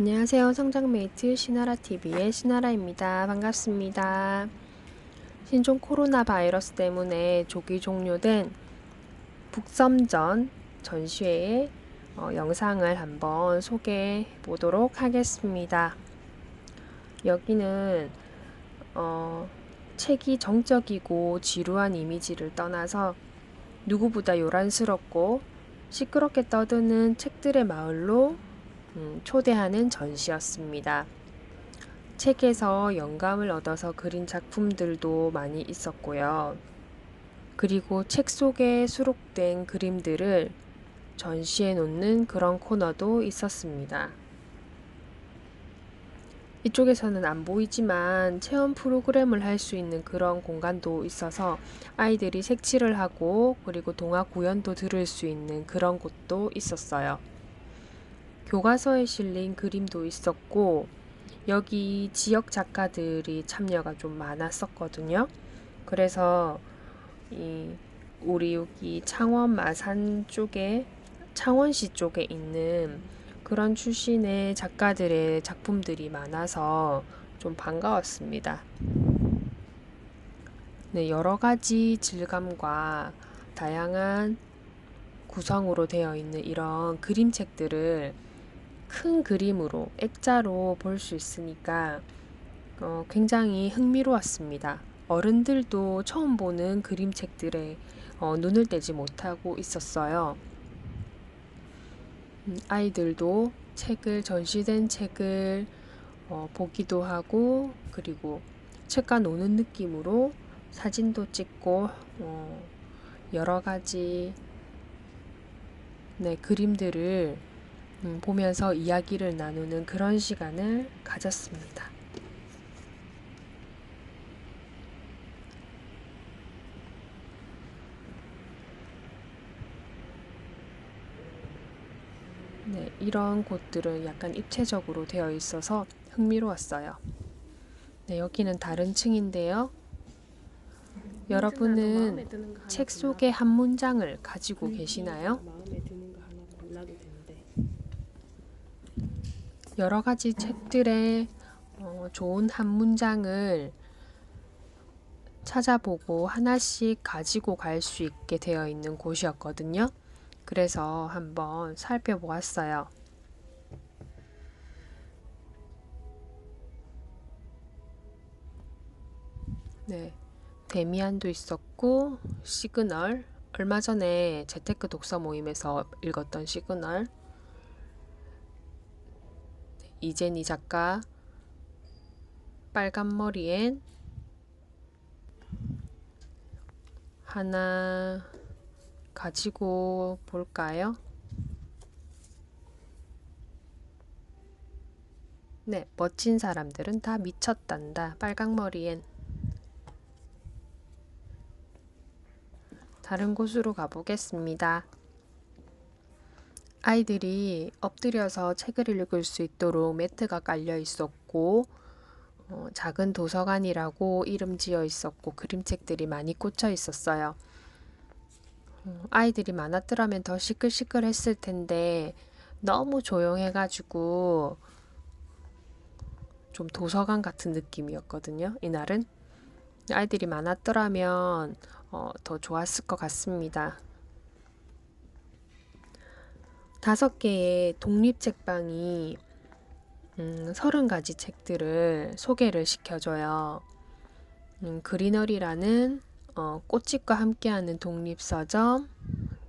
안녕하세요. 성장메이트 시나라TV의 시나라입니다. 반갑습니다. 신종 코로나 바이러스 때문에 조기 종료된 북섬전 전시회의 어, 영상을 한번 소개해 보도록 하겠습니다. 여기는 어, 책이 정적이고 지루한 이미지를 떠나서 누구보다 요란스럽고 시끄럽게 떠드는 책들의 마을로 음, 초대하는 전시였습니다. 책에서 영감을 얻어서 그린 작품들도 많이 있었고요. 그리고 책 속에 수록된 그림들을 전시해 놓는 그런 코너도 있었습니다. 이쪽에서는 안 보이지만 체험 프로그램을 할 수 있는 그런 공간도 있어서 아이들이 색칠을 하고 그리고 동화 구연도 들을 수 있는 그런 곳도 있었어요. 교과서에 실린 그림도 있었고 여기 지역 작가들이 참여가 좀 많았었거든요. 그래서 이 우리 여기 창원 마산 쪽에 창원시 쪽에 있는 그런 출신의 작가들의 작품들이 많아서 좀 반가웠습니다. 네, 여러 가지 질감과 다양한 구성으로 되어 있는 이런 그림책들을 큰 그림으로 액자로 볼 수 있으니까 어, 굉장히 흥미로웠습니다. 어른들도 처음 보는 그림책들에 어, 눈을 떼지 못하고 있었어요. 음, 아이들도 책을 전시된 책을 어, 보기도 하고 그리고 책과 노는 느낌으로 사진도 찍고 어, 여러 가지 네, 그림들을 음, 보면서 이야기를 나누는 그런 시간을 가졌습니다. 네, 이런 곳들은 약간 입체적으로 되어 있어서 흥미로웠어요. 네, 여기는 다른 층인데요. 여러분은 책 속의 한 문장을 가지고 계시나요? 마음에 드는 거 하나 골라도 되는데 여러 가지 책들의 어, 좋은 한 문장을 찾아보고 하나씩 가지고 갈 수 있게 되어 있는 곳이었거든요. 그래서 한번 살펴보았어요. 네. 데미안도 있었고, 시그널. 얼마 전에 재테크 독서 모임에서 읽었던 시그널. 이제니 작가 빨간 머리엔 하나 가지고 볼까요? 네, 멋진 사람들은 다 미쳤단다. 빨강 머리엔 다른 곳으로 가보겠습니다. 아이들이 엎드려서 책을 읽을 수 있도록 매트가 깔려 있었고, 어, 작은 도서관이라고 이름 지어 있었고, 그림책들이 많이 꽂혀 있었어요. 어, 아이들이 많았더라면 더 시끌시끌 했을 텐데, 너무 조용해가지고, 좀 도서관 같은 느낌이었거든요, 이날은. 아이들이 많았더라면, 어, 더 좋았을 것 같습니다. 다섯 개의 독립책방이 음, 서른 가지 책들을 소개를 시켜줘요. 음, 그리너리라는 어, 꽃집과 함께하는 독립서점,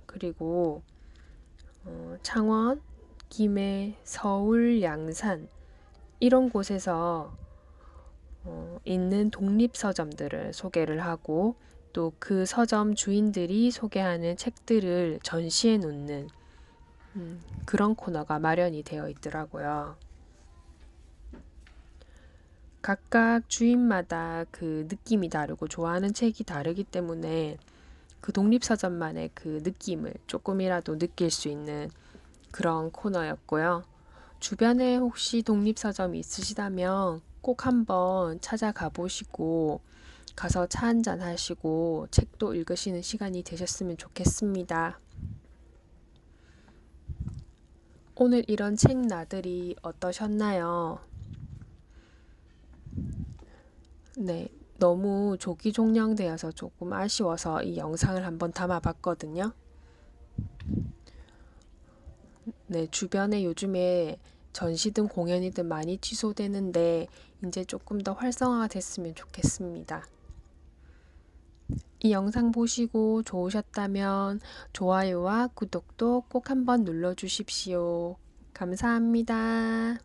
그리고 어, 창원, 김해, 서울, 양산 이런 곳에서 어, 있는 독립서점들을 소개를 하고 또 그 서점 주인들이 소개하는 책들을 전시해 놓는 음, 그런 코너가 마련이 되어 있더라고요. 각각 주인마다 그 느낌이 다르고 좋아하는 책이 다르기 때문에 그 독립서점만의 그 느낌을 조금이라도 느낄 수 있는 그런 코너였고요. 주변에 혹시 독립서점이 있으시다면 꼭 한번 찾아가 보시고 가서 차 한잔 하시고 책도 읽으시는 시간이 되셨으면 좋겠습니다. 오늘 이런 책 나들이 어떠셨나요? 네, 너무 조기 종영되어서 조금 아쉬워서 이 영상을 한번 담아봤거든요. 네, 주변에 요즘에 전시든 공연이든 많이 취소되는데 이제 조금 더 활성화가 됐으면 좋겠습니다. 이 영상 보시고 좋으셨다면 좋아요와 구독도 꼭 한번 눌러주십시오. 감사합니다.